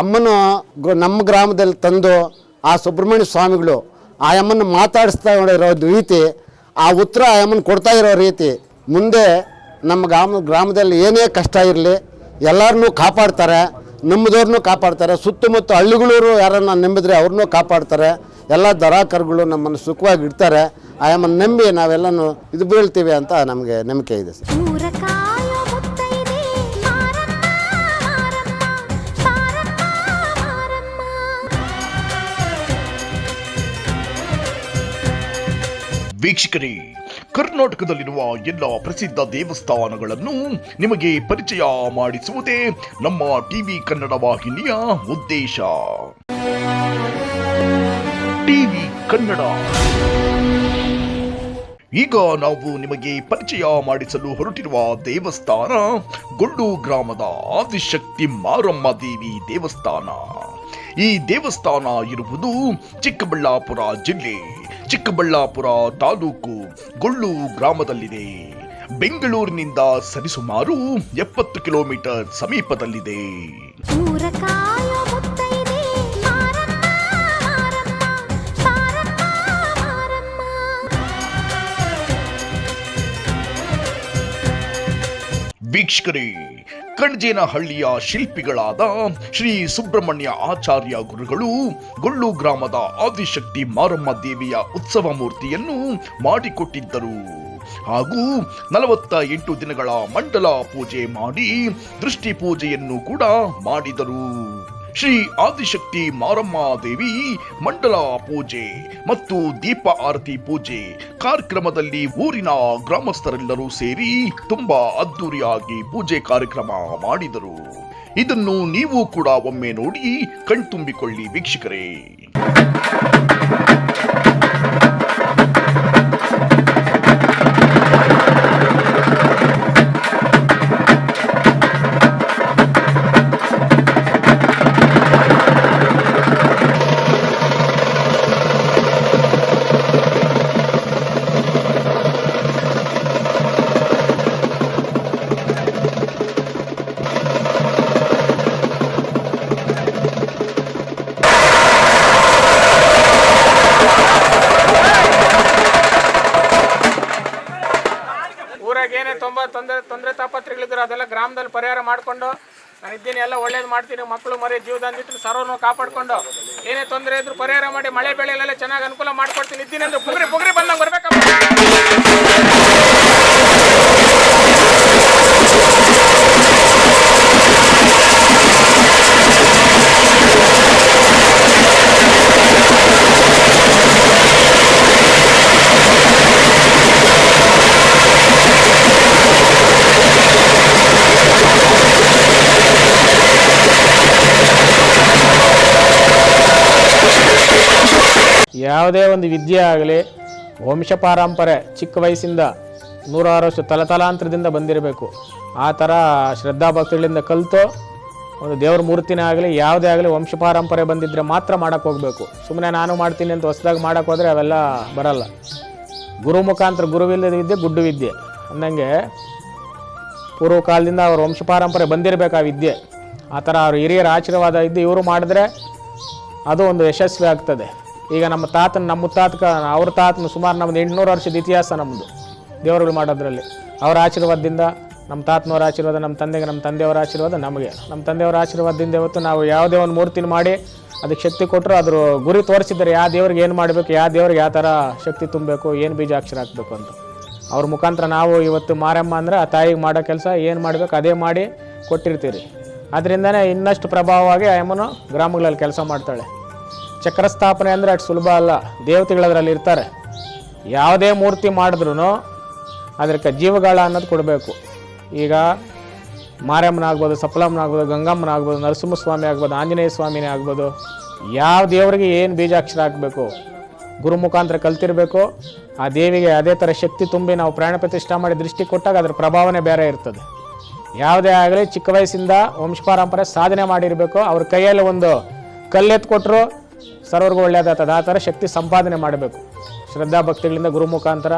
ಅಮ್ಮನ ನಮ್ಮ ಗ್ರಾಮದಲ್ಲಿ ತಂದು ಆ ಸುಬ್ರಹ್ಮಣ್ಯ ಸ್ವಾಮಿಗಳು ಆ ಅಮ್ಮನ ಮಾತಾಡಿಸ್ತಾ ಇರೋ ರೀತಿ, ಆ ಉತ್ತರ ಆ ಅಮ್ಮನ ಕೊಡ್ತಾ ಇರೋ ರೀತಿ, ಮುಂದೆ ನಮ್ಮ ಗ್ರಾಮ ಗ್ರಾಮದಲ್ಲಿ ಏನೇ ಕಷ್ಟ ಇರಲಿ ಎಲ್ಲರನ್ನೂ ಕಾಪಾಡ್ತಾರೆ, ನಮ್ಮದವ್ರನ್ನೂ ಕಾಪಾಡ್ತಾರೆ, ಸುತ್ತಮುತ್ತ ಹಳ್ಳಿಗಳವರು ಯಾರನ್ನ ನೆಂಬಿದ್ರೆ ಅವ್ರನ್ನೂ ಕಾಪಾಡ್ತಾರೆ, ಎಲ್ಲ ದರಾಕರುಗಳು ನಮ್ಮನ್ನು ಸುಖವಾಗಿ ಇಡ್ತಾರೆ, ಆ ಅಮ್ಮನ ನಂಬಿ ನಾವೆಲ್ಲನೂ ಇದು ಬೀಳ್ತೀವಿ ಅಂತ ನಮಗೆ ನಂಬಿಕೆ ಇದೆ ಸರ್. ವೀಕ್ಷಕರೇ, ಕರ್ನಾಟಕದಲ್ಲಿರುವ ಎಲ್ಲ ಪ್ರಸಿದ್ಧ ದೇವಸ್ಥಾನಗಳನ್ನು ನಿಮಗೆ ಪರಿಚಯ ಮಾಡಿಸುವುದೇ ನಮ್ಮ ಟಿವಿ ಕನ್ನಡ ವಾಹಿನಿಯ ಉದ್ದೇಶ. ಟಿವಿ ಕನ್ನಡ. ಈಗ ನಾವು ನಿಮಗೆ ಪರಿಚಯ ಮಾಡಿಸಲು ಹೊರಟಿರುವ ದೇವಸ್ಥಾನ ಗೊಡ್ಡು ಗ್ರಾಮದ ಆದಿಶಕ್ತಿ ಮಾರಮ್ಮ ದೇವಿ ದೇವಸ್ಥಾನ. ಈ ದೇವಸ್ಥಾನ ಇರುವುದು ಚಿಕ್ಕಬಳ್ಳಾಪುರ ಜಿಲ್ಲೆ. ಚಿಕ್ಕಬಳ್ಳಾಪುರ ತಾಲೂಕು ಗೊಳ್ಳು ಗ್ರಾಮದಲ್ಲಿದೆ. ಬೆಂಗಳೂರಿನಿಂದ ಸರಿಸುಮಾರು ಎಪ್ಪತ್ತು ಕಿಲೋಮೀಟರ್ ಸಮೀಪದಲ್ಲಿದೆ. ವೀಕ್ಷಕರೇ, ಕಣಜೇನಹಳ್ಳಿಯ ಶಿಲ್ಪಿಗಳಾದ ಶ್ರೀ ಸುಬ್ರಹ್ಮಣ್ಯ ಆಚಾರ್ಯ ಗುರುಗಳು ಗೊಳ್ಳು ಗ್ರಾಮದ ಆದಿಶಕ್ತಿ ಮಾರಮ್ಮ ದೇವಿಯ ಉತ್ಸವ ಮೂರ್ತಿಯನ್ನು ಮಾಡಿಕೊಟ್ಟಿದ್ದರು. ಹಾಗೂ ನಲವತ್ತ ಎಂಟು ದಿನಗಳ ಮಂಡಲ ಪೂಜೆ ಮಾಡಿ ದೃಷ್ಟಿ ಪೂಜೆಯನ್ನು ಕೂಡ ಮಾಡಿದರು. ಶ್ರೀ ಆದಿಶಕ್ತಿ ಮಾರಮ್ಮ ದೇವಿ ಮಂಡಲ ಪೂಜೆ ಮತ್ತು ದೀಪ ಆರತಿ ಪೂಜೆ. ಕಾರ್ಯಕ್ರಮದಲ್ಲಿ ಊರಿನ ಗ್ರಾಮಸ್ಥರೆಲ್ಲರೂ ಸೇರಿ ತುಂಬಾ ಅದ್ದೂರಿಯಾಗಿ ಪೂಜೆ ಕಾರ್ಯಕ್ರಮ ಮಾಡಿದರು. ಇದನ್ನು ನೀವು ಕೂಡ ಒಮ್ಮೆ ನೋಡಿ ಕಣ್ತುಂಬಿಕೊಳ್ಳಿ ವೀಕ್ಷಕರೇ. ಮಾಡ್ತೀನಿ, ಮಕ್ಕಳು ಮರಿ ಜೀವದಾಂದಿತ್ತು ಸರ್ವನು ಕಾಪಾಡ್ಕೊಂಡು. ಏನೇ ತೊಂದರೆ ಇದ್ರು ಪರಿಹಾರ ಮಾಡಿ, ಮಳೆ ಬೆಳೆಯಲ್ಲೆಲ್ಲ ಚೆನ್ನಾಗಿ ಅನುಕೂಲ ಮಾಡ್ಕೊಡ್ತೀನಿ, ಇದ್ದೀನಿ ಅಂದ್ರೆ ಬುಗ್ರಿ ಪುಗ್ರಿ ಯಾವುದೇ ಒಂದು ವಿದ್ಯೆ ಆಗಲಿ, ವಂಶ ಪಾರಂಪರೆ ಚಿಕ್ಕ ವಯಸ್ಸಿಂದ ನೂರಾರು ವರ್ಷ ತಲತಲಾಂತರದಿಂದ ಬಂದಿರಬೇಕು. ಆ ಥರ ಶ್ರದ್ಧಾ ಭಕ್ತಿಗಳಿಂದ ಕಲಿತು ಒಂದು ದೇವ್ರ ಮೂರ್ತಿನೇ ಆಗಲಿ, ಯಾವುದೇ ಆಗಲಿ ವಂಶ ಪಾರಂಪರೆ ಬಂದಿದ್ದರೆ ಮಾತ್ರ ಮಾಡೋಕ್ಕೆ ಹೋಗಬೇಕು. ಸುಮ್ಮನೆ ನಾನು ಮಾಡ್ತೀನಿ ಅಂತ ಹೊಸದಾಗಿ ಮಾಡೋಕ್ಕೆ ಹೋದರೆ ಅವೆಲ್ಲ ಬರಲ್ಲ. ಗುರು ಮುಖಾಂತರ ಗುರುವಿಲ್ಲದ ವಿದ್ಯೆ, ಗುಡ್ಡು ವಿದ್ಯೆ. ಅಂದಂಗೆ ಪೂರ್ವ ಕಾಲದಿಂದ ಅವ್ರ ವಂಶ ಪಾರಂಪರೆ ಬಂದಿರಬೇಕು ಆ ವಿದ್ಯೆ. ಆ ಥರ ಅವ್ರ ಹಿರಿಯರ ಆಶೀರ್ವಾದ ಇದ್ದು ಇವರು ಮಾಡಿದ್ರೆ ಅದು ಒಂದು ಯಶಸ್ವಿ ಆಗ್ತದೆ. ಈಗ ನಮ್ಮ ತಾತನ, ನಮ್ಮ ಮುತ್ತಾತಕ, ಅವ್ರ ತಾತನ ಸುಮಾರು ನಮ್ಮದು ಎಂಟುನೂರು ವರ್ಷದ ಇತಿಹಾಸ ನಮ್ಮದು ದೇವರುಗಳು ಮಾಡೋದ್ರಲ್ಲಿ. ಅವರ ಆಶೀರ್ವಾದದಿಂದ, ನಮ್ಮ ತಾತನವರ ಆಶೀರ್ವಾದ, ನಮ್ಮ ತಂದೆಗೆ, ನಮ್ಮ ತಂದೆಯವರ ಆಶೀರ್ವಾದ ನಮಗೆ. ನಮ್ಮ ತಂದೆಯವರ ಆಶೀರ್ವಾದದಿಂದ ಇವತ್ತು ನಾವು ಯಾವುದೇ ಒಂದು ಮೂರ್ತಿನ ಮಾಡಿ ಅದಕ್ಕೆ ಶಕ್ತಿ ಕೊಟ್ಟರು ಅದ್ರ ಗುರಿ ತೋರಿಸಿದ್ದಾರೆ ಯಾವ ದೇವ್ರಿಗೆ ಏನು ಮಾಡಬೇಕು, ಯಾವ ದೇವ್ರಿಗೆ ಯಾವ ಥರ ಶಕ್ತಿ ತುಂಬಬೇಕು, ಏನು ಬೀಜಾಕ್ಷರ ಹಾಕಬೇಕು ಅಂತ. ಅವ್ರ ಮುಖಾಂತರ ನಾವು ಇವತ್ತು ಮಾರಮ್ಮ ಅಂದರೆ ಆ ತಾಯಿಗೆ ಮಾಡೋ ಕೆಲಸ, ಏನು ಮಾಡಬೇಕು ಅದೇ ಮಾಡಿ ಕೊಟ್ಟಿರ್ತೀರಿ. ಅದರಿಂದನೇ ಇನ್ನಷ್ಟು ಪ್ರಭಾವವಾಗಿ ಅಮ್ಮನು ಗ್ರಾಮಗಳಲ್ಲಿ ಕೆಲಸ ಮಾಡ್ತಾಳೆ. ಚಕ್ರ ಸ್ಥಾಪನೆ ಅಂದರೆ ಅಷ್ಟು ಸುಲಭ ಅಲ್ಲ. ದೇವತೆಗಳು ಅದರಲ್ಲಿ ಇರ್ತಾರೆ. ಯಾವುದೇ ಮೂರ್ತಿ ಮಾಡಿದ್ರೂ ಅದಕ್ಕೆ ಜೀವಗಾಳ ಅನ್ನೋದು ಕೊಡಬೇಕು. ಈಗ ಮಾರಮ್ಮನ ಆಗ್ಬೋದು, ಸಪ್ಲಮ್ಮನ ಆಗ್ಬೋದು, ಗಂಗಮ್ಮನ ಆಗ್ಬೋದು, ನರಸಿಂಹಸ್ವಾಮಿ ಆಗ್ಬೋದು, ಆಂಜನೇಯ ಸ್ವಾಮಿನೇ ಆಗ್ಬೋದು, ಯಾವ ದೇವರಿಗೆ ಏನು ಬೀಜಾಕ್ಷರ ಹಾಕಬೇಕು, ಗುರು ಮುಖಾಂತರ ಕಲ್ತಿರಬೇಕು, ಆ ದೇವಿಗೆ ಅದೇ ಥರ ಶಕ್ತಿ ತುಂಬಿ ನಾವು ಪ್ರಾಣ ಪ್ರತಿಷ್ಠಾ ಮಾಡಿ ದೃಷ್ಟಿ ಕೊಟ್ಟಾಗ ಅದರ ಪ್ರಭಾವನೆ ಬೇರೆ ಇರ್ತದೆ. ಯಾವುದೇ ಆಗಲಿ ಚಿಕ್ಕ ವಯಸ್ಸಿಂದ ವಂಶ ಪಾರಂಪರೆ ಸಾಧನೆ ಮಾಡಿರಬೇಕು. ಅವ್ರ ಕೈಯಲ್ಲಿ ಒಂದು ಕಲ್ಲೆತ್ತು ಕೊಟ್ಟರು ಸರ್ವರ್ಗೂ ಒಳ್ಳೆಯದಾಗ್ತದೆ. ಆ ಥರ ಶಕ್ತಿ ಸಂಪಾದನೆ ಮಾಡಬೇಕು. ಶ್ರದ್ಧಾ ಭಕ್ತಿಗಳಿಂದ ಗುರು ಮುಖಾಂತರ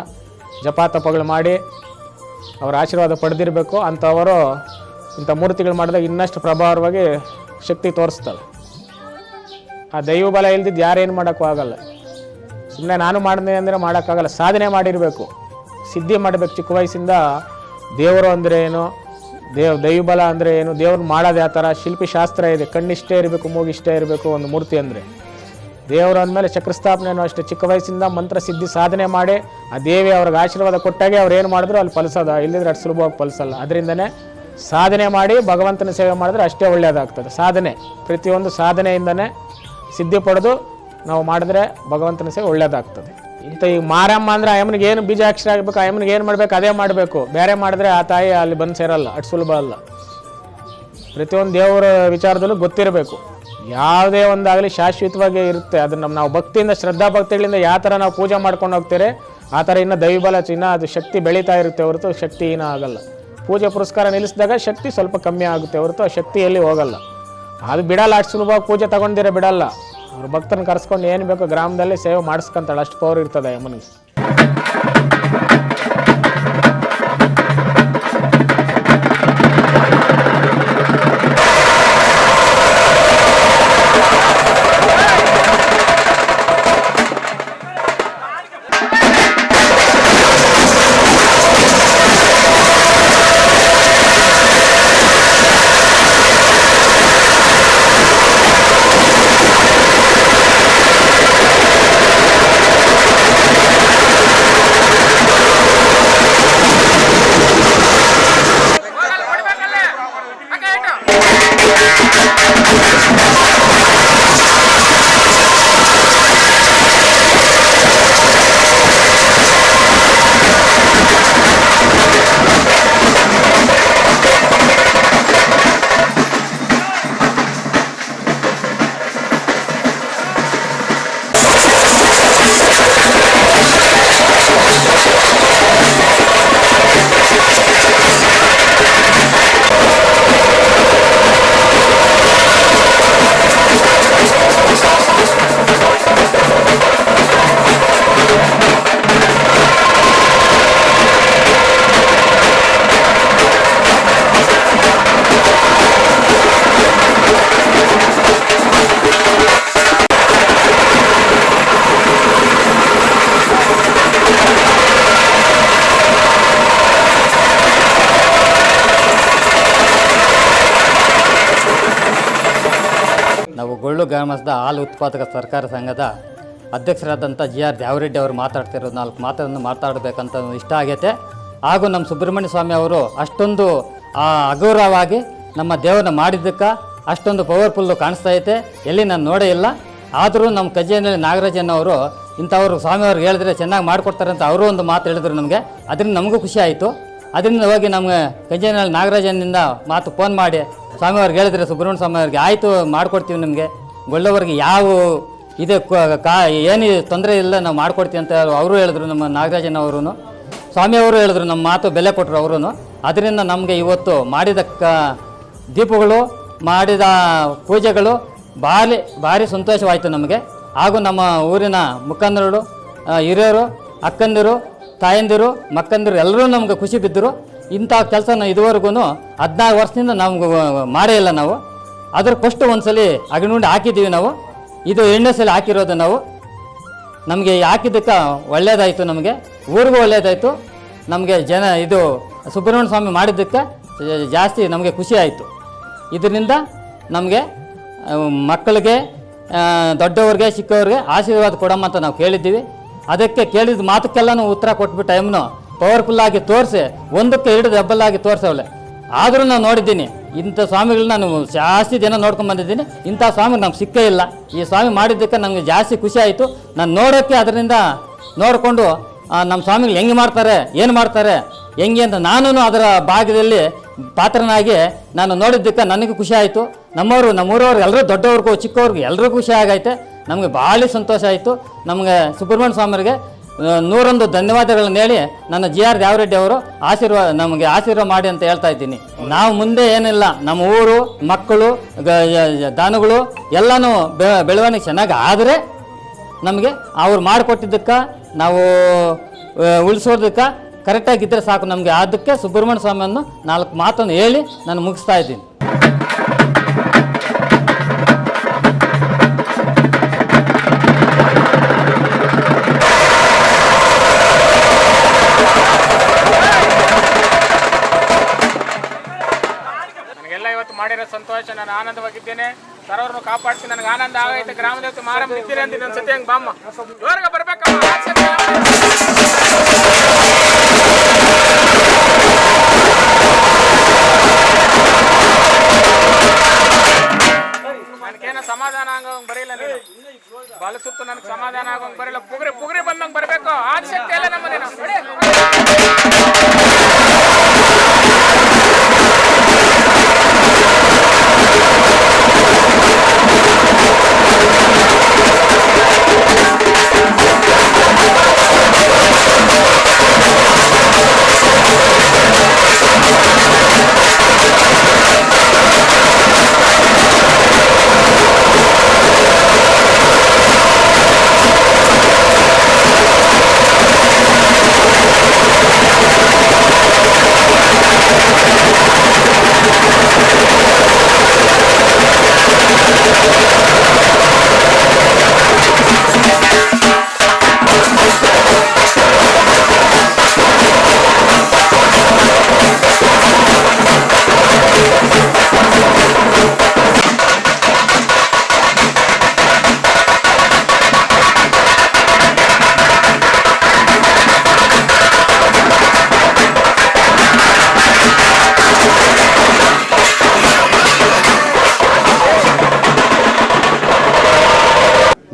ಜಪಾತಪಗಳು ಮಾಡಿ ಅವರ ಆಶೀರ್ವಾದ ಪಡೆದಿರಬೇಕು. ಅಂಥವರು ಇಂಥ ಮೂರ್ತಿಗಳು ಮಾಡಿದಾಗ ಇನ್ನಷ್ಟು ಪ್ರಭಾವವಾಗಿ ಶಕ್ತಿ ತೋರಿಸ್ತಾರೆ ಆ ದೈವ ಬಲ ಇಲ್ದಿದ್ದು ಯಾರೇನು ಮಾಡೋಕ್ಕೂ ಆಗಲ್ಲ. ಸುಮ್ಮನೆ ನಾನು ಮಾಡಿದೆ ಅಂದರೆ ಮಾಡೋಕ್ಕಾಗಲ್ಲ. ಸಾಧನೆ ಮಾಡಿರಬೇಕು. ಸಿದ್ಧಿ ಮಾಡಬೇಕು. ಚಿಕ್ಕ ವಯಸ್ಸಿಂದ ದೇವರು ಅಂದರೆ ಏನು? ದೇವ್ ದೈವಬಲ ಅಂದರೆ ಏನು? ದೇವ್ರನ್ನ ಮಾಡೋದು ಯಾವ ಥರ? ಶಿಲ್ಪಿ ಶಾಸ್ತ್ರ ಇದೆ. ಕಣ್ಣಿಷ್ಟೇ ಇರಬೇಕು, ಮೂಗಿಷ್ಟೇ ಇರಬೇಕು, ಒಂದು ಮೂರ್ತಿ ಅಂದರೆ. ದೇವರು ಅಂದಮೇಲೆ ಅನ್ನೋ ಅಷ್ಟು ಚಿಕ್ಕ ವಯಸ್ಸಿಂದ ಮಂತ್ರ ಸಿದ್ಧಿ ಸಾಧನೆ ಮಾಡಿ, ಆ ದೇವಿ ಅವ್ರಿಗೆ ಆಶೀರ್ವಾದ ಕೊಟ್ಟಾಗೆ ಅವ್ರು ಏನು ಮಾಡಿದ್ರು, ಅಲ್ಲಿ ಫಲಿಸೋದ. ಇಲ್ಲಿದ್ರೆ ಅಷ್ಟು ಸುಲಭವಾಗಿ ಫಲಿಸಲ್ಲ. ಅದರಿಂದನೇ ಸಾಧನೆ ಮಾಡಿ ಭಗವಂತನ ಸೇವೆ ಮಾಡಿದ್ರೆ ಅಷ್ಟೇ ಒಳ್ಳೆಯದಾಗ್ತದೆ ಸಾಧನೆ, ಪ್ರತಿಯೊಂದು ಸಾಧನೆಯಿಂದನೇ ಸಿದ್ಧಿ ಪಡೆದು ನಾವು ಮಾಡಿದ್ರೆ ಭಗವಂತನ ಸೇವೆ ಒಳ್ಳೆಯದಾಗ್ತದೆ ಇಂಥ ಈಗ ಮಾರಮ್ಮ ಅಂದ್ರೆ ಅಮ್ಮನಿಗೆ ಏನು ಬೀಜಾಕ್ಷರ ಆಗಬೇಕು ಅಮ್ಮನಿಗೆ ಏನು ಮಾಡಬೇಕು, ಅದೇ ಮಾಡಬೇಕು. ಬೇರೆ ಮಾಡಿದ್ರೆ ಆ ತಾಯಿ ಅಲ್ಲಿ ಬಂದು ಸೇರಲ್ಲ, ಅಷ್ಟು ಸುಲಭ ಅಲ್ಲ. ಪ್ರತಿಯೊಂದು ದೇವರ ವಿಚಾರದಲ್ಲೂ ಗೊತ್ತಿರಬೇಕು. ಯಾವುದೇ ಒಂದಾಗಲಿ ಶಾಶ್ವತವಾಗಿ ಇರುತ್ತೆ. ಅದನ್ನು ನಾವು ಭಕ್ತಿಯಿಂದ ಶ್ರದ್ಧಾ ಭಕ್ತಿಗಳಿಂದ ಯಾವ ಥರ ನಾವು ಪೂಜೆ ಮಾಡ್ಕೊಂಡು ಹೋಗ್ತೀರಿ, ಆ ಥರ ಇನ್ನೂ ದೈವಬಲ, ಚಿನ್ನ, ಅದು ಶಕ್ತಿ ಬೆಳೀತಾ ಇರುತ್ತೆ ಹೊರತು ಶಕ್ತಿ ಏನೂ ಆಗಲ್ಲ. ಪೂಜೆ ಪುರಸ್ಕಾರ ನಿಲ್ಲಿಸಿದಾಗ ಶಕ್ತಿ ಸ್ವಲ್ಪ ಕಮ್ಮಿ ಆಗುತ್ತೆ ಹೊರತು ಆ ಶಕ್ತಿಯಲ್ಲಿ ಹೋಗಲ್ಲ. ಅದು ಬಿಡಲ್ಲ, ಅಷ್ಟು ಸುಲಭವಾಗಿ ಪೂಜೆ ತಗೊಂಡಿರ ಬಿಡಲ್ಲ. ಅವ್ರ ಭಕ್ತನ ಕರೆಸ್ಕೊಂಡು ಏನು ಬೇಕೋ ಗ್ರಾಮದಲ್ಲಿ ಸೇವೆ ಮಾಡಿಸ್ಕೊಂತಾಳೆ, ಅಷ್ಟು ಪವರ್ ಇರ್ತದೆ ಅಮ್ಮನಿಗೆ ಗ್ರಾಮದ ಹಾಲು ಉತ್ಪಾದಕ ಸರ್ಕಾರ ಸಂಘದ ಅಧ್ಯಕ್ಷರಾದಂಥ ಜಿ ಆರ್ ದ್ಯಾವರೆಡ್ಡಿ ಅವರು ಮಾತಾಡ್ತಿರೋದು ನಾಲ್ಕು ಮಾತನ್ನು ಮಾತಾಡಬೇಕಂತ ಇಷ್ಟ ಆಗೈತೆ. ಹಾಗೂ ನಮ್ಮ ಸುಬ್ರಹ್ಮಣ್ಯ ಸ್ವಾಮಿ ಅವರು ಅಷ್ಟೊಂದು ಆ, ಹಗುರವಾಗಿ ನಮ್ಮ ದೇವರನ್ನ ಮಾಡಿದ್ದಕ್ಕೆ ಅಷ್ಟೊಂದು ಪವರ್ಫುಲ್ಲು ಕಾಣಿಸ್ತಾ ಐತೆ. ಎಲ್ಲಿ ನಾನು ನೋಡೇ ಇಲ್ಲ. ಆದರೂ ನಮ್ಮ ಕಜೇನಲ್ಲಿ ನಾಗರಾಜನ್ ಅವರು ಇಂಥವ್ರು ಸ್ವಾಮಿಯವ್ರಿಗೆ ಹೇಳಿದ್ರೆ ಚೆನ್ನಾಗಿ ಮಾಡಿಕೊಡ್ತಾರೆ ಅಂತ ಅವರು ಒಂದು ಮಾತು ಹೇಳಿದ್ರು ನಮಗೆ. ಅದರಿಂದ ನಮಗೂ ಖುಷಿ ಆಯಿತು. ಅದರಿಂದ ಹೋಗಿ ನಮಗೆ ಕಜೇನಲ್ಲಿ ನಾಗರಾಜನಿಂದ ಮಾತು ಫೋನ್ ಮಾಡಿ ಸ್ವಾಮಿಯವ್ರಿಗೆ ಹೇಳಿದ್ರೆ ಸುಬ್ರಹ್ಮಣ್ಯ ಸ್ವಾಮಿಯವ್ರಿಗೆ ಆಯಿತು ಮಾಡಿಕೊಡ್ತೀವಿ ನಿಮಗೆ. ಗೊಳ್ಳವರಿಗೆ ಯಾವ ಇದೆ ಕ- ಏನು ತೊಂದರೆ ಇಲ್ಲ ನಾವು ಮಾಡ್ಕೊಡ್ತೀವಿ ಅಂತ ಅವರು ಹೇಳಿದ್ರು ನಮ್ಮ ನಾಗರಾಜನ್ ಅವರು ಸ್ವಾಮಿಯವರು ಹೇಳಿದ್ರು ನಮ್ಮ ಮಾತು ಬೆಲೆ ಕೊಟ್ಟರು ಅವರು ಅದರಿಂದ ನಮಗೆ ಇವತ್ತು ಮಾಡಿದ ಕ ದೀಪಗಳು ಮಾಡಿದ ಪೂಜೆಗಳು ಭಾರಿ ಭಾರಿ ಸಂತೋಷವಾಯಿತು ನಮಗೆ. ಹಾಗೂ ನಮ್ಮ ಊರಿನ ಮುಖಂಡರು ಆ, ಹಿರಿಯರು ಅಕ್ಕಂದಿರು ತಾಯಂದಿರು ಮಕ್ಕಂದಿರು ಎಲ್ಲರೂ ನಮ್ಗೆ ಖುಷಿ ಬಿದ್ದರು. ಇಂಥ ಕೆಲಸನ ಇದುವರೆಗೂ ಹದಿನಾರು ವರ್ಷದಿಂದ ನಮ್ಗೆ ಮಾಡೇ ಇಲ್ಲ ನಾವು. ಅದ್ರ ಫಸ್ಟ್ ಒಂದ್ಸಲಿ ಅಗನುಂಡಿ ಹಾಕಿದ್ದೀವಿ ನಾವು. ಇದು ಎಣ್ಣೆ ಸಲ ಹಾಕಿರೋದು ನಾವು. ನಮಗೆ ಹಾಕಿದ್ದಕ್ಕೆ ಒಳ್ಳೇದಾಯಿತು ನಮಗೆ. ಊರಿಗೂ ಒಳ್ಳೇದಾಯಿತು. ನಮಗೆ ಜನ ಇದು ಸುಬ್ರಹ್ಮಣ್ಯ ಸ್ವಾಮಿ ಮಾಡಿದ್ದಕ್ಕೆ ಜಾಸ್ತಿ ನಮಗೆ ಖುಷಿ ಆಯಿತು. ಇದರಿಂದ ನಮಗೆ ಮಕ್ಕಳಿಗೆ ದೊಡ್ಡವ್ರಿಗೆ, ಚಿಕ್ಕವ್ರಿಗೆ ಆಶೀರ್ವಾದ ಕೊಡಮ್ಮ ಅಂತ ನಾವು ಕೇಳಿದ್ದೀವಿ. ಅದಕ್ಕೆ ಕೇಳಿದ ಮಾತಕ್ಕೆಲ್ಲನೂ ಉತ್ತರ ಕೊಟ್ಬಿಟ್ಟು ಟೈಮ್ನು ಪವರ್ಫುಲ್ಲಾಗಿ ತೋರಿಸಿ, ಒಂದಕ್ಕೆ ಎರಡು ದೆಬ್ಬಲಾಗಿ ತೋರಿಸವಳೆ. ಆದರೂ ನಾನು ನೋಡಿದ್ದೀನಿ ಇಂಥ ಸ್ವಾಮಿಗಳನ್ನ ನಾನು ಜಾಸ್ತಿ ಜನ ನೋಡ್ಕೊಂಡು ಬಂದಿದ್ದೀನಿ ಇಂಥ ಸ್ವಾಮಿ ನಮ್ಗೆ ಸಿಕ್ಕೇ ಇಲ್ಲ. ಈ ಸ್ವಾಮಿ ಮಾಡಿದ್ದಕ್ಕೆ ನಮಗೆ ಜಾಸ್ತಿ ಖುಷಿ ಆಯಿತು. ನಾನು ನೋಡೋಕ್ಕೆ ಅದರಿಂದ ನೋಡಿಕೊಂಡು ನಮ್ಮ ಸ್ವಾಮಿಗಳು ಹೆಂಗೆ ಮಾಡ್ತಾರೆ ಏನು ಮಾಡ್ತಾರೆ ಹೆಂಗೆ ಅಂತ ನಾನು ಅದರ ಭಾಗದಲ್ಲಿ ಪಾತ್ರನಾಗಿ ನಾನು ನೋಡಿದ್ದಕ್ಕೆ ನನಗೆ ಖುಷಿ ಆಯಿತು. ನಮ್ಮವರು ನಮ್ಮೂರವ್ರು ಎಲ್ಲರೂ ದೊಡ್ಡವ್ರಿಗೂ ಚಿಕ್ಕವ್ರಿಗೂ ಎಲ್ಲರಿಗೂ ಖುಷಿ ಆಗೈತೆ. ನಮಗೆ ಭಾಳ ಸಂತೋಷ ಆಯಿತು. ನಮಗೆ ಸುಬ್ರಹ್ಮಣ್ಯ ಸ್ವಾಮಿಯರಿಗೆ ಆ, ನೂರೊಂದು ಧನ್ಯವಾದಗಳನ್ನು ಹೇಳಿ ನನ್ನ ಜಿ ಆರ್ ದ್ಯಾವರೆಡ್ಡಿ ಅವರು ಆಶೀರ್ವಾದ ನಮಗೆ ಆಶೀರ್ವಾದ ಮಾಡಿ ಅಂತ ಹೇಳ್ತಾ ಇದ್ದೀನಿ. ನಾವು ಮುಂದೆ ಏನಿಲ್ಲ, ನಮ್ಮ ಊರು, ಮಕ್ಕಳು ದಾನಗಳು ಎಲ್ಲನೂ ಬೆಳವಣಿಗೆ ಚೆನ್ನಾಗಿ ಆದರೆ ನಮಗೆ ಅವ್ರು ಮಾಡಿಕೊಟ್ಟಿದ್ದಕ್ಕೆ, ನಾವು ಉಳಿಸೋದಕ್ಕೆ ಕರೆಕ್ಟಾಗಿದ್ದರೆ ಸಾಕು ನಮಗೆ. ಅದಕ್ಕೆ ಸುಬ್ರಹ್ಮಣ್ಯ ಸ್ವಾಮಿಯನ್ನು ನಾಲ್ಕು ಮಾತನ್ನು ಹೇಳಿ ನಾನು ಮುಗಿಸ್ತಾ ಇದ್ದೀನಿ. ವರ್ಷ ನಾನು ಆನಂದವಾಗಿದ್ದೇನೆ. ಸರವರನ್ನು ಕಾಪಾಡಿಸಿ, ನನಗೆ ಆನಂದ ಆಗೈತೆ ಗ್ರಾಮ ದೇವತೆ ಮಾರಮ್ಮ ಇದ್ದೀರಿ ಅಂತ ನನ್ನ ಸತಿ ಹಂಗೆ ಬಾಮ್ಮ. ಇವ್ರಿಗೆ ನನಗೇನ ಸಮಾಧಾನ ಆಗೋಂಗೆ ಬರೀಲ್ಲ ನೀನು. ಸುತ್ತ ನನಗೆ ಸಮಾಧಾನ ಆಗೋಂಗೆ ಬರೀಲ್ಲ ಪುಗ್ರಿ ಪುಗ್ರಿ ಬರಬೇಕು. ಬರ್ಬೇಕು ಆಸಕ್ತಿ ಎಲ್ಲ ನಮ್ಮನೆ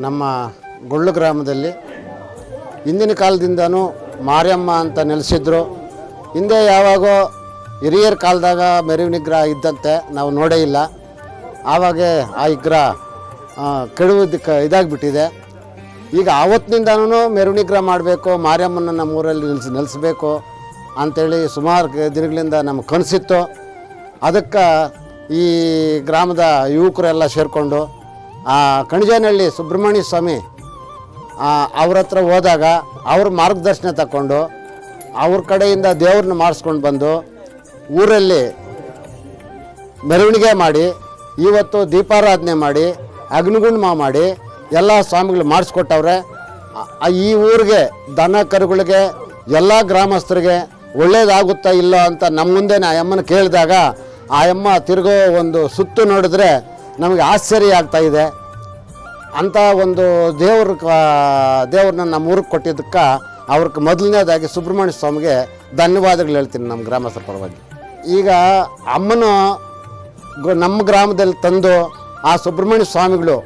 ನಮ್ಮ ಗೊಳ್ಳು ಗ್ರಾಮದಲ್ಲಿ ಹಿಂದಿನ ಕಾಲದಿಂದನೂ ಮಾರಿಯಮ್ಮ ಅಂತ ನೆಲೆಸಿದ್ರು. ಹಿಂದೆ ಯಾವಾಗೋ ಹಿರಿಯರ ಕಾಲದಾಗ ಮೆರವಿನ ಇದ್ದಂತೆ ನಾವು ನೋಡೇ ಇಲ್ಲ. ಆವಾಗ ಆ ವಿಗ್ರಹ ಕೆಡುವುದಕ್ಕೆ ಇದಾಗಿಬಿಟ್ಟಿದೆ. ಈಗ ಆವತ್ತಿನಿಂದನೂ ಮೆರವಣಿಗ್ರಹ ಮಾಡಬೇಕು ಮಾರಿಯಮ್ಮನ ನಮ್ಮ ಊರಲ್ಲಿ ನಿಲ್ಸಿ, ನೆಲೆಸಬೇಕು ಅಂಥೇಳಿ ಸುಮಾರು ದಿನಗಳಿಂದ ನಮ್ಗೆ ಕನಸಿತ್ತು. ಅದಕ್ಕೆ ಈ ಗ್ರಾಮದ ಯುವಕರೆಲ್ಲ ಸೇರಿಕೊಂಡು ಆ ಕಣಜನಹಳ್ಳಿ ಸುಬ್ರಹ್ಮಣ್ಯ ಸ್ವಾಮಿ ಅವ್ರ ಹತ್ರ ಹೋದಾಗ ಅವ್ರ ಮಾರ್ಗದರ್ಶನ ತಗೊಂಡು ಅವ್ರ ಕಡೆಯಿಂದ ದೇವ್ರನ್ನ ಮಾಡಿಸ್ಕೊಂಡು ಬಂದು ಊರಲ್ಲಿ ಮೆರವಣಿಗೆ ಮಾಡಿ, ಇವತ್ತು ದೀಪಾರಾಧನೆ ಮಾಡಿ ಅಗ್ನಿಗುಂಡ್ಮ ಮಾಡಿ ಎಲ್ಲ ಸ್ವಾಮಿಗಳು ಮಾಡಿಸ್ಕೊಟ್ಟವ್ರೆ ಈ ಊರಿಗೆ ದನ ಕರುಗಳಿಗೆ, ಎಲ್ಲ ಗ್ರಾಮಸ್ಥರಿಗೆ ಒಳ್ಳೇದಾಗುತ್ತಾ ಇಲ್ಲ ಅಂತ ನಮ್ಮ ಮುಂದೆನೇ ಆ ಅಮ್ಮನ ಕೇಳಿದಾಗ, ಆ ಅಮ್ಮ ತಿರುಗೋ ಒಂದು ಸುತ್ತು ನೋಡಿದ್ರೆ ನಮಗೆ ಆಶ್ಚರ್ಯ ಆಗ್ತಾ ಇದೆ. ಅಂಥ ಒಂದು ದೇವ್ರ ದೇವ್ರನ್ನ ನಮ್ಮ ಊರಿಗೆ ಕೊಟ್ಟಿದ್ದಕ್ಕೆ ಅವ್ರಿಗೆ ಮೊದಲನೇದಾಗಿ ಸುಬ್ರಹ್ಮಣ್ಯ ಸ್ವಾಮಿಗೆ ಧನ್ಯವಾದಗಳು ಹೇಳ್ತೀನಿ ನಮ್ಮ ಗ್ರಾಮಸ್ಥರ ಪರವಾಗಿ. ಈಗ ಅಮ್ಮನ ನಮ್ಮ ಗ್ರಾಮದಲ್ಲಿ ತಂದು ಆ ಸುಬ್ರಹ್ಮಣ್ಯ ಸ್ವಾಮಿಗಳು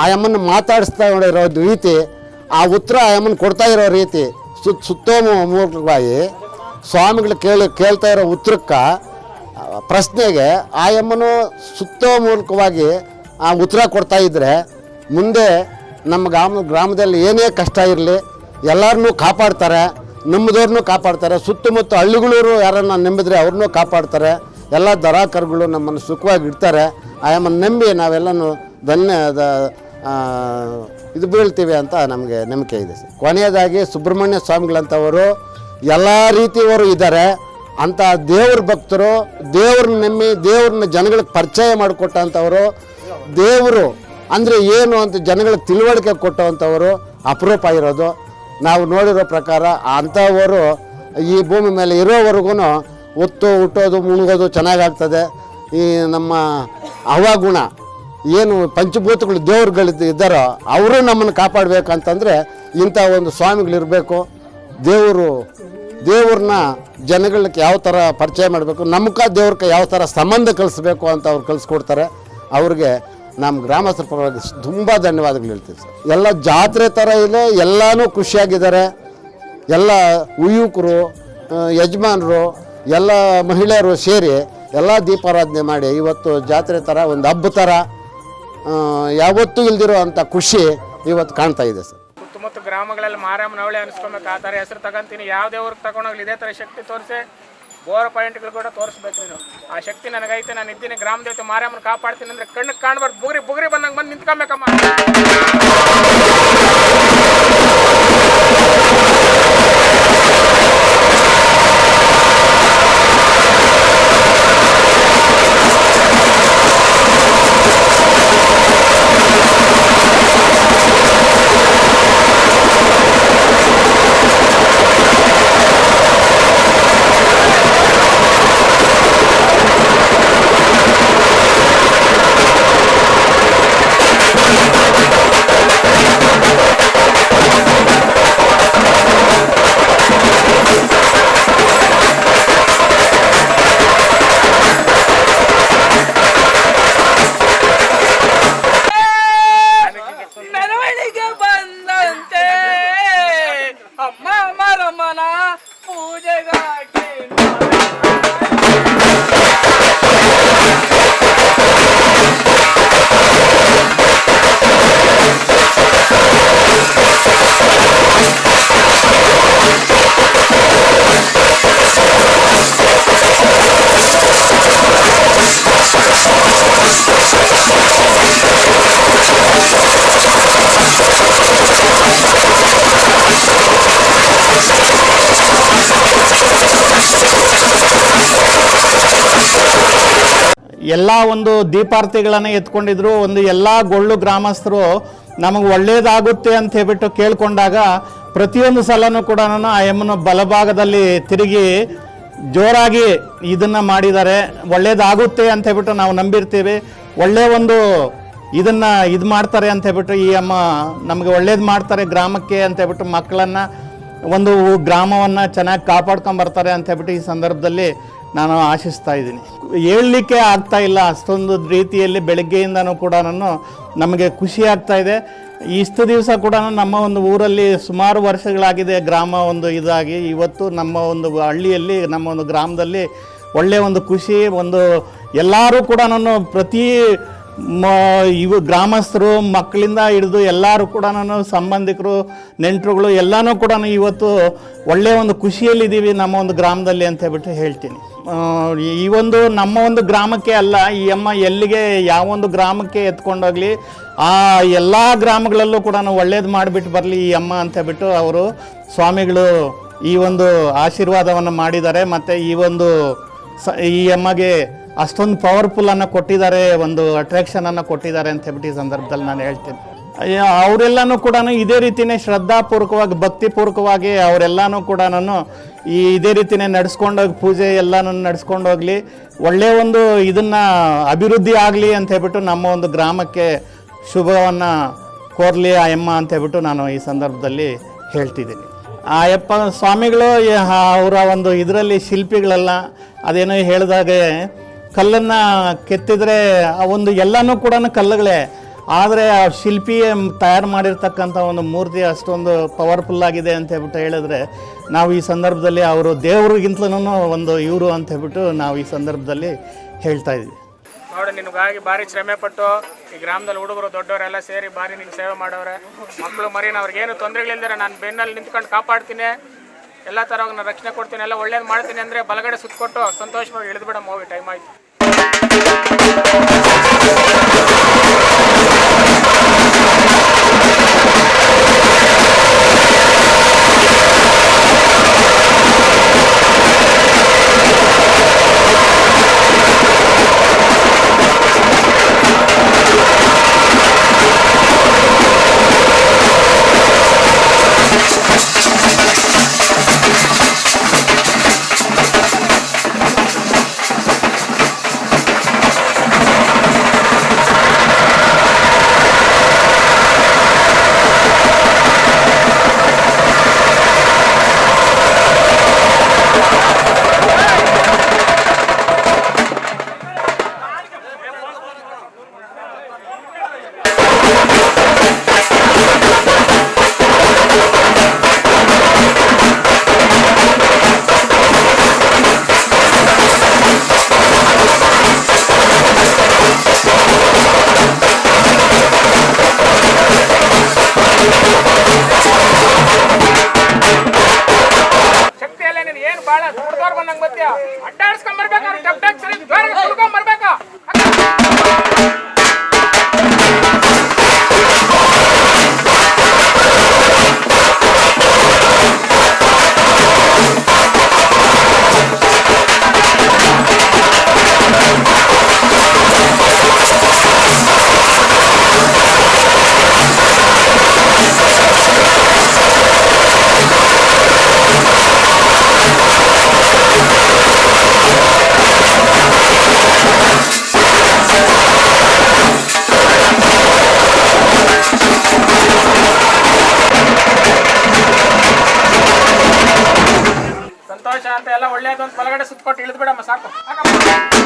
ಆ ಅಮ್ಮನ ಮಾತಾಡಿಸ್ತಾ ಇರೋ ರೀತಿ, ಆ ಉತ್ತರ ಆ ಅಮ್ಮನ ಕೊಡ್ತಾ ಇರೋ ರೀತಿ ಸುತ್ತ ಸುತ್ತೋಮುಖವಾಗಿ ಸ್ವಾಮಿಗಳು ಕೇಳಿ, ಕೇಳ್ತಾ ಇರೋ ಉತ್ತರಕ್ಕೆ ಪ್ರಶ್ನೆಗೆ ಆ ಸುತ್ತೋ ಮೂಲಕವಾಗಿ ಆ ಉತ್ತರ ಕೊಡ್ತಾ ಇದ್ದರೆ ಮುಂದೆ ನಮ್ಮ ಗ್ರಾಮ ಗ್ರಾಮದಲ್ಲಿ ಏನೇ ಕಷ್ಟ ಇರಲಿ ಎಲ್ಲರನ್ನೂ ಕಾಪಾಡ್ತಾರೆ ನಮ್ಮದವ್ರನ್ನೂ ಕಾಪಾಡ್ತಾರೆ, ಸುತ್ತಮುತ್ತ ಹಳ್ಳಿಗಳವರು ಯಾರನ್ನ ನಂಬಿದ್ರೆ ಅವ್ರನ್ನೂ ಕಾಪಾಡ್ತಾರೆ, ಎಲ್ಲ ದರಾಕರುಗಳು ನಮ್ಮನ್ನು ಸುಖವಾಗಿ ಇಡ್ತಾರೆ. ಆಯಮ್ಮನ್ನು ನಂಬಿ ನಾವೆಲ್ಲನೂ ಧನ್ಯ ಇದು ಬೀಳ್ತೀವಿ ಅಂತ ನಮಗೆ ನಂಬಿಕೆ ಇದೆ. ಕೊನೆಯದಾಗಿ ಸುಬ್ರಹ್ಮಣ್ಯ ಸ್ವಾಮಿಗಳಂಥವರು ಎಲ್ಲ ರೀತಿಯವರು ಇದ್ದಾರೆ. ಅಂಥ ದೇವ್ರ ಭಕ್ತರು, ದೇವ್ರನ್ನ ನೆಮ್ಮಿ, ದೇವ್ರನ್ನ ಜನಗಳಿಗೆ ಪರಿಚಯ ಮಾಡಿಕೊಟ್ಟಂಥವರು, ದೇವರು ಅಂದರೆ ಏನು ಅಂತ ಜನಗಳಿಗೆ ತಿಳುವಳಿಕೆ ಕೊಟ್ಟಂಥವರು ಅಪರೂಪ ಇರೋದು. ನಾವು ನೋಡಿರೋ ಪ್ರಕಾರ ಅಂಥವರು ಈ ಭೂಮಿ ಮೇಲೆ ಇರೋವರೆಗೂ ಒತ್ತು ಹುಟ್ಟೋದು ಮುಳುಗೋದು ಚೆನ್ನಾಗಾಗ್ತದೆ ಈ ನಮ್ಮ ಹವಾಗುಣ ಏನು ಪಂಚಭೂತಗಳು ದೇವ್ರುಗಳು ಇದ್ದಾರೋ ಅವರು ನಮ್ಮನ್ನು ಕಾಪಾಡಬೇಕಂತಂದರೆ ಇಂಥ ಒಂದು ಸ್ವಾಮಿಗಳಿರಬೇಕು. ದೇವರು ದೇವ್ರನ್ನ ಜನಗಳಿಗೆ ಯಾವ ಥರ ಪರಿಚಯ ಮಾಡಬೇಕು ನಮ್ಗೆ ದೇವ್ರಿಗೆ ಯಾವ ಥರ ಸಂಬಂಧ ಕಲಿಸ್ಬೇಕು ಅಂತ ಅವ್ರು ಕಲಿಸ್ಕೊಡ್ತಾರೆ, ಅವ್ರಿಗೆ ನಮ್ಮ ಗ್ರಾಮಸ್ಥರ ಪರವಾಗಿ ತುಂಬ ಧನ್ಯವಾದಗಳು ಹೇಳ್ತೀವಿ ಸರ್. ಎಲ್ಲ ಜಾತ್ರೆ ಥರ ಇದೆ, ಎಲ್ಲನೂ ಖುಷಿಯಾಗಿದ್ದಾರೆ. ಎಲ್ಲ ಯುವಕರು ಯಜಮಾನರು, ಎಲ್ಲ ಮಹಿಳೆಯರು ಸೇರಿ ಎಲ್ಲ ದೀಪಾರಾಧನೆ ಮಾಡಿ, ಇವತ್ತು ಜಾತ್ರೆ ಥರ ಒಂದು ಹಬ್ಬ ಥರ ಯಾವತ್ತೂ ಇಲ್ದಿರೋ ಅಂಥ ಖುಷಿ ಇವತ್ತು ಕಾಣ್ತಾ ಇದೆ ಸರ್. ಸುತ್ತಮುತ್ತ ಗ್ರಾಮಗಳಲ್ಲಿ ಮಾರಮ್ಮ ನವಳೆ ಅನಿಸ್ಕೊಬೇಕು ಆ ಥರ ಹೆಸರು ತಗೊಂತೀನಿ. ಯಾವುದೇ ಊರಿಗೆ ತಗೊಂಡೋಗ್ಲಿ, ಇದೇ ಥರ ಶಕ್ತಿ ತೋರಿಸಿ ಬೋರ್ ಪಾಯಿಂಟ್ಗಳು ಕೂಡ ತೋರಿಸ್ಬೇಕು ನೀನು. ಆ ಶಕ್ತಿ ನನಗೈತೆ, ನಾನು ಇದ್ದೀನಿ ಗ್ರಾಮ ದೇವತೆ ಮಾರಮ್ಮನ ಕಾಪಾಡ್ತೀನಿ ಅಂದರೆ ಕಣ್ಣಿಗೆ ಕಾಣ್ಬಾರ್ದು. ಬುಗ್ರಿ ಬುಗ್ರಿ ಬಂದಂಗೆ ಬಂದು ನಿಂತ್ಕೊಬೇಕಮ್ಮ. ಎಲ್ಲ ಒಂದು ದೀಪಾರ್ತಿಗಳನ್ನು ಎತ್ಕೊಂಡಿದ್ರು, ಒಂದು ಎಲ್ಲ ಗೊಳ್ಳು ಗ್ರಾಮಸ್ಥರು ನಮಗೆ ಒಳ್ಳೇದಾಗುತ್ತೆ ಅಂತ ಹೇಳ್ಬಿಟ್ಟು ಕೇಳಿಕೊಂಡಾಗ ಪ್ರತಿಯೊಂದು ಸಲನೂ ಕೂಡ ಆ ಎಮ್ಮನ ಬಲಭಾಗದಲ್ಲಿ ತಿರುಗಿ ಜೋರಾಗಿ ಇದನ್ನು ಮಾಡಿದ್ದಾರೆ. ಒಳ್ಳೇದಾಗುತ್ತೆ ಅಂತ ಹೇಳ್ಬಿಟ್ಟು ನಾವು ನಂಬಿರ್ತೀವಿ. ಒಳ್ಳೆಯ ಒಂದು ಇದನ್ನು ಇದು ಮಾಡ್ತಾರೆ ಅಂತ ಹೇಳ್ಬಿಟ್ಟು ಈ ಅಮ್ಮ ನಮಗೆ ಒಳ್ಳೇದು ಮಾಡ್ತಾರೆ ಗ್ರಾಮಕ್ಕೆ ಅಂತ ಹೇಳ್ಬಿಟ್ಟು ಮಕ್ಕಳನ್ನು ಒಂದು ಗ್ರಾಮವನ್ನು ಚೆನ್ನಾಗಿ ಕಾಪಾಡ್ಕೊಂಬರ್ತಾರೆ ಅಂತ ಹೇಳ್ಬಿಟ್ಟು ಈ ಸಂದರ್ಭದಲ್ಲಿ ನಾನು ಆಶಿಸ್ತಾ ಇದ್ದೀನಿ. ಹೇಳಲಿಕ್ಕೆ ಆಗ್ತಾ ಇಲ್ಲ, ಅಷ್ಟೊಂದು ರೀತಿಯಲ್ಲಿ ಬೆಳಗ್ಗೆಯಿಂದನೂ ಕೂಡ ನಾನು ನಮಗೆ ಖುಷಿ ಆಗ್ತಾ ಇದೆ. ಇಷ್ಟು ದಿವಸ ಕೂಡ ನಮ್ಮ ಒಂದು ಊರಲ್ಲಿ ಸುಮಾರು ವರ್ಷಗಳಾಗಿದೆ ಗ್ರಾಮ ಒಂದು ಇದಾಗಿ. ಇವತ್ತು ನಮ್ಮ ಒಂದು ಹಳ್ಳಿಯಲ್ಲಿ, ನಮ್ಮ ಒಂದು ಗ್ರಾಮದಲ್ಲಿ ಒಳ್ಳೆಯ ಒಂದು ಖುಷಿ, ಒಂದು ಎಲ್ಲರೂ ಕೂಡ ನಾನು ಪ್ರತಿ ಮ, ಇವು ಗ್ರಾಮಸ್ಥರು, ಮಕ್ಕಳಿಂದ ಹಿಡಿದು ಎಲ್ಲರೂ ಕೂಡ ನಾನು ಸಂಬಂಧಿಕರು, ನೆಂಟರುಗಳು ಎಲ್ಲನೂ ಕೂಡ ಇವತ್ತು ಒಳ್ಳೆಯ ಒಂದು ಖುಷಿಯಲ್ಲಿದ್ದೀವಿ ನಮ್ಮ ಒಂದು ಗ್ರಾಮದಲ್ಲಿ ಅಂತ ಹೇಳ್ಬಿಟ್ಟು ಹೇಳ್ತೀನಿ. ಈ ಒಂದು ನಮ್ಮ ಒಂದು ಗ್ರಾಮಕ್ಕೆ ಅಲ್ಲ, ಈ ಅಮ್ಮ ಎಲ್ಲಿಗೆ ಯಾವ ಒಂದು ಗ್ರಾಮಕ್ಕೆ ಎತ್ಕೊಂಡೋಗ್ಲಿ, ಆ ಎಲ್ಲ ಗ್ರಾಮಗಳಲ್ಲೂ ಕೂಡ ಒಳ್ಳೇದು ಮಾಡಿಬಿಟ್ಟು ಬರಲಿ ಈ ಅಮ್ಮ ಅಂತ ಹೇಳ್ಬಿಟ್ಟು ಅವರು ಸ್ವಾಮಿಗಳು ಈ ಒಂದು ಆಶೀರ್ವಾದವನ್ನು ಮಾಡಿದ್ದಾರೆ. ಮತ್ತು ಈ ಒಂದು ಸ, ಈ ಅಮ್ಮಗೆ ಅಷ್ಟೊಂದು ಪವರ್ಫುಲ್ಲನ್ನು ಕೊಟ್ಟಿದ್ದಾರೆ, ಒಂದು ಅಟ್ರಾಕ್ಷನನ್ನು ಕೊಟ್ಟಿದ್ದಾರೆ ಅಂತ ಹೇಳ್ಬಿಟ್ಟು ಈ ಸಂದರ್ಭದಲ್ಲಿ ನಾನು ಹೇಳ್ತೀನಿ. ಅವರೆಲ್ಲನೂ ಕೂಡ ಇದೇ ರೀತಿಯೇ ಶ್ರದ್ಧಾಪೂರ್ವಕವಾಗಿ, ಭಕ್ತಿಪೂರ್ವಕವಾಗಿ ಅವರೆಲ್ಲನೂ ಕೂಡ ನಾನು ಈ ಇದೇ ರೀತಿಯೇ ನಡೆಸ್ಕೊಂಡೋಗಿ ಪೂಜೆ ಎಲ್ಲನೂ ನಡ್ಸ್ಕೊಂಡೋಗ್ಲಿ ಒಳ್ಳೆಯ ಒಂದು ಇದನ್ನು ಅಭಿವೃದ್ಧಿ ಆಗಲಿ ಅಂತ ಹೇಳ್ಬಿಟ್ಟು ನಮ್ಮ ಒಂದು ಗ್ರಾಮಕ್ಕೆ ಶುಭವನ್ನು ಕೋರ್ಲಿ ಆ ಅಂತ ಹೇಳ್ಬಿಟ್ಟು ನಾನು ಈ ಸಂದರ್ಭದಲ್ಲಿ ಹೇಳ್ತಿದ್ದೀನಿ. ಆ ಯಪ್ಪ ಸ್ವಾಮಿಗಳು ಅವರ ಒಂದು ಇದರಲ್ಲಿ ಶಿಲ್ಪಿಗಳೆಲ್ಲ ಅದೇನೋ ಹೇಳಿದಾಗೆ ಕಲ್ಲನ್ನು ಕೆತ್ತಿದರೆ ಆ ಒಂದು ಎಲ್ಲನೂ ಕೂಡ ಕಲ್ಲುಗಳೇ ಆದರೆ ಆ ಶಿಲ್ಪಿ ತಯಾರು ಮಾಡಿರ್ತಕ್ಕಂಥ ಒಂದು ಮೂರ್ತಿ ಅಷ್ಟೊಂದು ಪವರ್ಫುಲ್ ಆಗಿದೆ ಅಂತ ಹೇಳ್ಬಿಟ್ಟು ಹೇಳಿದ್ರೆ ನಾವು ಈ ಸಂದರ್ಭದಲ್ಲಿ ಅವರು ದೇವ್ರಿಗಿಂತಲೂ ಒಂದು ಇವರು ಅಂತ ಹೇಳ್ಬಿಟ್ಟು ನಾವು ಈ ಸಂದರ್ಭದಲ್ಲಿ ಹೇಳ್ತಾ ಇದ್ವಿ. ನೋಡಿ, ನಿನಗಾಗಿ ಭಾರಿ ಶ್ರಮೆ ಪಟ್ಟು ಈ ಗ್ರಾಮದಲ್ಲಿ ಹುಡುಗರು ದೊಡ್ಡವರೆಲ್ಲ ಸೇರಿ ಭಾರಿ ನಿನ್ನ ಸೇವೆ ಮಾಡೋರೆ ಮಕ್ಕಳು ಮರಿನ, ಅವ್ರಿಗೇನು ತೊಂದರೆಗಳಿಲ್ದಿರ ನಾನು ಬೆನ್ನಲ್ಲಿ ನಿಂತ್ಕೊಂಡು ಕಾಪಾಡ್ತೀನಿ. ಎಲ್ಲ ಥರ ನಾನು ರಕ್ಷಣೆ ಕೊಡ್ತೀನಿ, ಎಲ್ಲ ಒಳ್ಳೇದು ಮಾಡ್ತೀನಿ ಅಂದರೆ ಬಲಗಡೆ ಸುತ್ತಕೊಟ್ಟು ಸಂತೋಷವಾಗಿ ಇಳಿದ್ಬಿಡಮ್ಮ ಹೋಗಿ ಟೈಮ್ ಆಯ್ತು. Agora, massacre. Acabou. Ano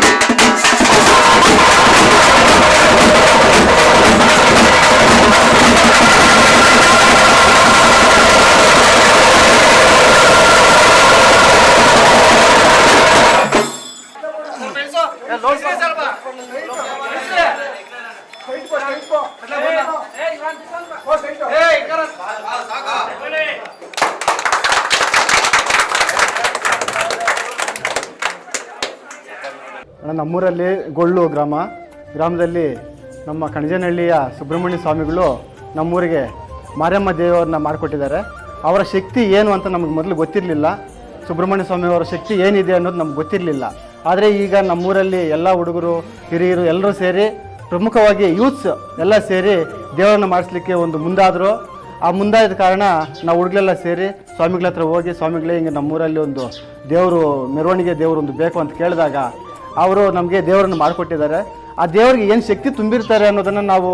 ನಮ್ಮೂರಲ್ಲಿ ಗೊಳ್ಳು ಗ್ರಾಮ. ಗ್ರಾಮದಲ್ಲಿ ನಮ್ಮ ಕಣಜನಹಳ್ಳಿಯ ಸುಬ್ರಹ್ಮಣ್ಯ ಸ್ವಾಮಿಗಳು ನಮ್ಮೂರಿಗೆ ಮಾರಮ್ಮ ದೇವರನ್ನ ಮಾಡಿಕೊಟ್ಟಿದ್ದಾರೆ. ಅವರ ಶಕ್ತಿ ಏನು ಅಂತ ನಮಗೆ ಮೊದಲು ಗೊತ್ತಿರಲಿಲ್ಲ. ಸುಬ್ರಹ್ಮಣ್ಯ ಸ್ವಾಮಿ ಅವರ ಶಕ್ತಿ ಏನಿದೆ ಅನ್ನೋದು ನಮ್ಗೆ ಗೊತ್ತಿರಲಿಲ್ಲ. ಆದರೆ ಈಗ ನಮ್ಮೂರಲ್ಲಿ ಎಲ್ಲ ಹುಡುಗರು, ಹಿರಿಯರು ಎಲ್ಲರೂ ಸೇರಿ ಪ್ರಮುಖವಾಗಿ ಯೂತ್ಸ್ ಎಲ್ಲ ಸೇರಿ ದೇವರನ್ನು ಮಾಡಿಸ್ಲಿಕ್ಕೆ ಒಂದು ಮುಂದಾದರು. ಆ ಮುಂದಾದ ಕಾರಣ ನಾವು ಹುಡುಗಲೆಲ್ಲ ಸೇರಿ ಸ್ವಾಮಿಗಳ ಹತ್ರ ಹೋಗಿ ಸ್ವಾಮಿಗಳೇ ಹಿಂಗೆ ನಮ್ಮೂರಲ್ಲಿ ಒಂದು ದೇವರು, ಮೆರವಣಿಗೆ ದೇವರು ಒಂದು ಬೇಕು ಅಂತ ಕೇಳಿದಾಗ ಅವರು ನಮಗೆ ದೇವರನ್ನು ಮಾಡಿಕೊಟ್ಟಿದ್ದಾರೆ ಆ ದೇವರಿಗೆ ಏನು ಶಕ್ತಿ ತುಂಬಿರ್ತಾರೆ ಅನ್ನೋದನ್ನು ನಾವು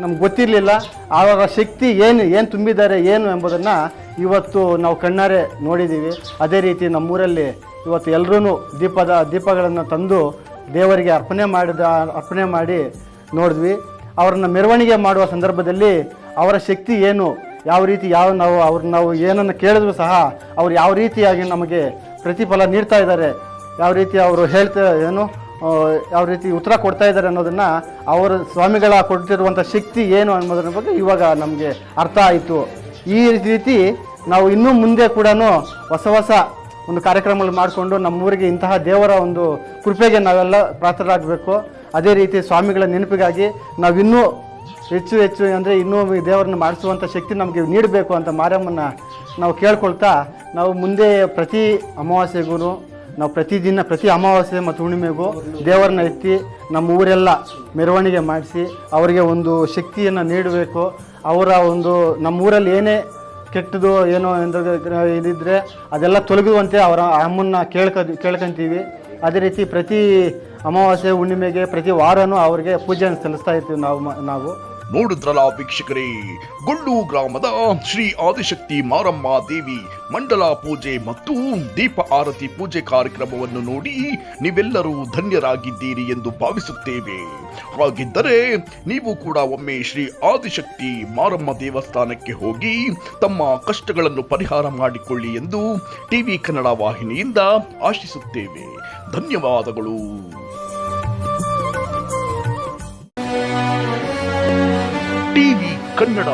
ನಮ್ಗೆ ಗೊತ್ತಿರಲಿಲ್ಲ. ಅವರ ಶಕ್ತಿ ಏನು ಏನು ತುಂಬಿದ್ದಾರೆ, ಏನು ಎಂಬುದನ್ನು ಇವತ್ತು ನಾವು ಕಣ್ಣಾರೆ ನೋಡಿದ್ದೀವಿ ಅದೇ ರೀತಿ ನಮ್ಮೂರಲ್ಲಿ ಇವತ್ತು ಎಲ್ಲರೂ ದೀಪದ, ದೀಪಗಳನ್ನು ತಂದು ದೇವರಿಗೆ ಅರ್ಪಣೆ ಮಾಡಿದ, ಅರ್ಪಣೆ ಮಾಡಿ ನೋಡಿದ್ವಿ. ಅವರನ್ನು ಮೆರವಣಿಗೆ ಮಾಡುವ ಸಂದರ್ಭದಲ್ಲಿ ಅವರ ಶಕ್ತಿ ಏನು, ಯಾವ ರೀತಿ ಯಾವ ನಾವು ಅವ್ರು, ನಾವು ಏನನ್ನು ಕೇಳಿದ್ರು ಸಹ ಅವ್ರು ಯಾವ ರೀತಿಯಾಗಿ ನಮಗೆ ಪ್ರತಿಫಲ ನೀಡ್ತಾ ಇದ್ದಾರೆ ಯಾವ ರೀತಿ ಅವರು ಹೇಳ್ತಾ, ಏನು ಯಾವ ರೀತಿ ಉತ್ತರ ಕೊಡ್ತಾ ಇದ್ದಾರೆ ಅನ್ನೋದನ್ನು ಅವರ ಸ್ವಾಮಿಗಳ ಕೊಡ್ತಿರುವಂಥ ಶಕ್ತಿ ಏನು ಅನ್ನೋದ್ರ ಬಗ್ಗೆ ಇವಾಗ ನಮಗೆ ಅರ್ಥ ಆಯಿತು. ಈ ರೀತಿ ನಾವು ಇನ್ನೂ ಮುಂದೆ ಕೂಡ ಹೊಸ ಹೊಸ ಒಂದು ಕಾರ್ಯಕ್ರಮಗಳು ಮಾಡಿಕೊಂಡು ನಮ್ಮೂರಿಗೆ ಇಂತಹ ದೇವರ ಒಂದು ಕೃಪೆಗೆ ನಾವೆಲ್ಲ ಪ್ರಾರ್ಥರಾಗಬೇಕು ಅದೇ ರೀತಿ ಸ್ವಾಮಿಗಳ ನೆನಪಿಗಾಗಿ ನಾವಿನ್ನೂ ಹೆಚ್ಚು ಹೆಚ್ಚು ಅಂದರೆ ಇನ್ನೂ ದೇವರನ್ನು ಮಾಡಿಸುವಂಥ ಶಕ್ತಿ ನಮಗೆ ನೀಡಬೇಕು ಅಂತ ಮಾರಮ್ಮನ ನಾವು ಕೇಳ್ಕೊಳ್ತಾ ನಾವು ಮುಂದೆ ಪ್ರತಿ ಅಮಾವಾಸ್ಯೆಗೂ ನಾವು ಪ್ರತಿದಿನ, ಪ್ರತಿ ಅಮಾವಾಸ್ಯೆ ಮತ್ತು ಹುಣ್ಣಿಮೆಗೂ ದೇವರನ್ನ ಎತ್ತಿ ನಮ್ಮ ಊರೆಲ್ಲ ಮೆರವಣಿಗೆ ಮಾಡಿಸಿ ಅವರಿಗೆ ಒಂದು ಶಕ್ತಿಯನ್ನು ನೀಡಬೇಕು. ಅವರ ಒಂದು ನಮ್ಮ ಊರಲ್ಲಿ ಏನೇ ಕೆಟ್ಟದು ಏನೋ ಇದಿದ್ರೆ ಅದೆಲ್ಲ ತೊಲಗುವಂತೆ ಅವರ ಅಮ್ಮನ್ನ ಕೇಳ್ಕ ಕೇಳ್ಕೊಂತೀವಿ. ಅದೇ ರೀತಿ ಪ್ರತಿ ಅಮಾವಾಸ್ಯೆ, ಹುಣ್ಣಿಮೆಗೆ ಪ್ರತಿ ವಾರವೂ ಅವರಿಗೆ ಪೂಜೆಯನ್ನು ಸಲ್ಲಿಸ್ತಾ ಇರ್ತೀವಿ ನಾವು ನಾವು. ನೋಡಿದ್ರಲ್ಲ ವೀಕ್ಷಕರೇ? ಗೊಳ್ಳು ಗ್ರಾಮದ ಶ್ರೀ ಆದಿಶಕ್ತಿ ಮಾರಮ್ಮ ದೇವಿ ಮಂಡಲ ಪೂಜೆ ಮತ್ತು ದೀಪ ಆರತಿ ಪೂಜೆ ಕಾರ್ಯಕ್ರಮವನ್ನು ನೋಡಿ ನೀವೆಲ್ಲರೂ ಧನ್ಯರಾಗಿದ್ದೀರಿ ಎಂದು ಭಾವಿಸುತ್ತೇವೆ. ಹಾಗಿದ್ದರೆ ನೀವು ಕೂಡ ಒಮ್ಮೆ ಶ್ರೀ ಆದಿಶಕ್ತಿ ಮಾರಮ್ಮ ದೇವಸ್ಥಾನಕ್ಕೆ ಹೋಗಿ ತಮ್ಮ ಕಷ್ಟಗಳನ್ನು ಪರಿಹಾರ ಮಾಡಿಕೊಳ್ಳಿ ಎಂದು ಟಿವಿ ಕನ್ನಡ ವಾಹಿನಿಯಿಂದ ಆಶಿಸುತ್ತೇವೆ. ಧನ್ಯವಾದಗಳು. ಟಿವಿ ಕನ್ನಡ.